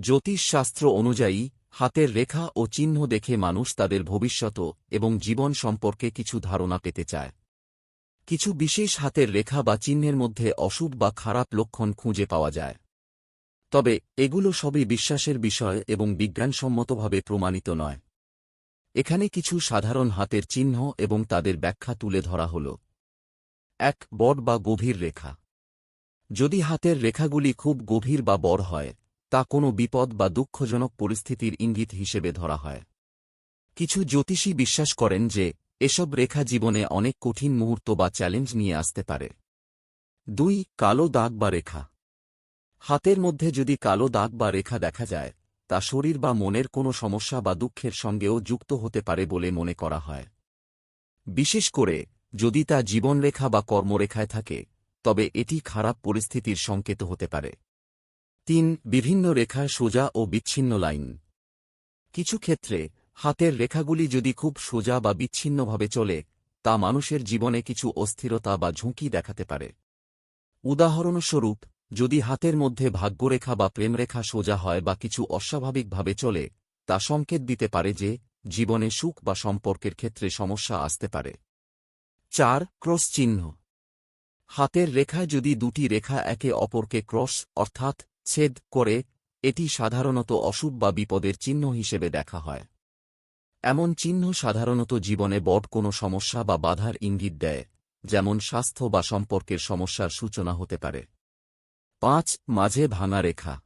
জ্যোতিষশাস্ত্র অনুযায়ী, হাতের রেখা ও চিহ্ন দেখে মানুষ তাদের ভবিষ্যৎ এবং জীবন সম্পর্কে কিছু ধারণা পেতে চায়। কিছু বিশেষ হাতের রেখা বা চিহ্নের মধ্যে অশুভ বা খারাপ লক্ষণ খুঁজে পাওয়া যায়। তবে, এগুলো সবই বিশ্বাসের বিষয় এবং বিজ্ঞানসম্মতভাবে প্রমাণিত নয়। এখানে কিছু সাধারণ হাতের চিহ্ন এবং তাদের ব্যাখ্যা তুলে ধরা হল। এক, বড় বা গভীর রেখা। যদি হাতের রেখাগুলি খুব গভীর বা বড় হয় তা কোনো বিপদ বা দুঃখজনক পরিস্থিতির ইঙ্গিত হিসেবে ধরা হয়। কিছু জ্যোতিষী বিশ্বাস করেন যে, এসব রেখা জীবনে অনেক কঠিন মুহূর্ত বা চ্যালেঞ্জ নিয়ে আসতে পারে। দুই, কালো দাগ বা রেখা। হাতের মধ্যে যদি কালো দাগ বা রেখা দেখা যায়, তা শরীর বা মনের কোনো সমস্যা বা দুঃখের সঙ্গেও যুক্ত হতে পারে বলে মনে করা হয়। বিশেষ করে, যদি তা জীবনরেখা বা কর্মরেখায় থাকে, তবে এটি খারাপ পরিস্থিতির সংকেত হতে পারে। তিন বিভিন্ন রেখা সোজা ও বিচ্ছিন্ন লাইন। কিছু ক্ষেত্রে, হাতের রেখাগুলি যদি খুব সোজা বা বিচ্ছিন্নভাবে চলে, তা মানুষের জীবনে কিছু অস্থিরতা বা ঝুঁকি দেখাতে পারে। উদাহরণস্বরূপ, যদি হাতের মধ্যে ভাগ্যরেখা বা প্রেমরেখা সোজা হয় বা কিছু অস্বাভাবিকভাবে চলে, তা সংকেত দিতে পারে যে, জীবনে সুখ বা সম্পর্কের ক্ষেত্রে সমস্যা আসতে পারে। চার, ক্রস চিহ্ন। হাতের রেখায় যদি দুটি রেখা একে অপরকে ক্রস, অর্থাৎ ছেদ করে এটি সাধারণত অশুভ বা বিপদের চিহ্ন হিসেবে দেখা হয়। এমন চিহ্ন সাধারণত জীবনে বড় কোনো সমস্যা বা বাধার ইঙ্গিত দেয়, যেমন স্বাস্থ্য বা সম্পর্কের সমস্যার সূচনা হতে পারে। পাঁচ, মাঝে ভাঙা রেখা।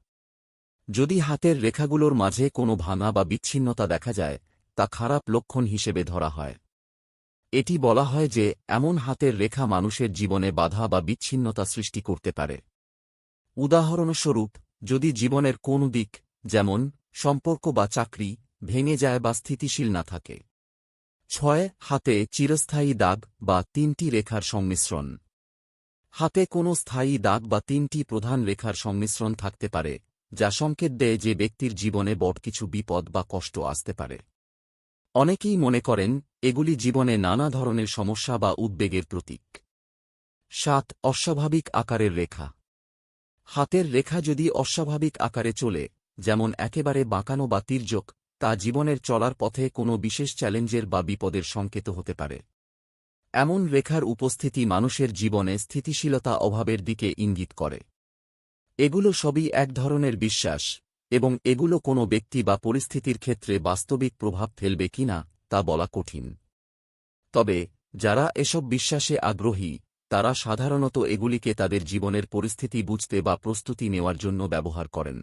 যদি হাতের রেখাগুলোর মাঝে কোনো ভাঙা বা বিচ্ছিন্নতা দেখা যায়, তা খারাপ লক্ষণ হিসেবে ধরা হয়। এটি বলা হয় যে, এমন হাতের রেখা মানুষের জীবনে বাধা বা বিচ্ছিন্নতা সৃষ্টি করতে পারে। উদাহরণস্বরূপ, যদি জীবনের কোন দিক, যেমন, সম্পর্ক বা চাকরি, ভেঙে যায় বা স্থিতিশীল না থাকে। ছয়, হাতে চিরস্থায়ী দাগ বা তিনটি রেখার সংমিশ্রণ। হাতে কোনো স্থায়ী দাগ বা তিনটি প্রধান রেখার সংমিশ্রণ থাকতে পারে, যা সংকেত দেয় যে ব্যক্তির জীবনে বড় কিছু বিপদ বা কষ্ট আসতে পারে। অনেকেই মনে করেন, এগুলি জীবনে নানা ধরনের সমস্যা বা উদ্বেগের প্রতীক। সাত, অস্বাভাবিক আকারের রেখা। হাতের রেখা যদি অস্বাভাবিক আকারে চলে, যেমন একেবারে বাঁকানো বা তির্যক, তা জীবনের চলার পথে কোনো বিশেষ চ্যালেঞ্জের বা বিপদের সংকেত হতে পারে। এমন রেখার উপস্থিতি মানুষের জীবনে স্থিতিশীলতা অভাবের দিকে ইঙ্গিত করে। এগুলো সবই এক ধরনের বিশ্বাস, এবং এগুলো কোনো ব্যক্তি বা পরিস্থিতির ক্ষেত্রে বাস্তবিক প্রভাব ফেলবে কিনা তা বলা কঠিন। তবে, যারা এসব বিশ্বাসে আগ্রহী তারা সাধারণত এগুলিকে তাদের জীবনের পরিস্থিতি বুঝতে বা প্রস্তুতি নেওয়ার জন্য ব্যবহার করেন।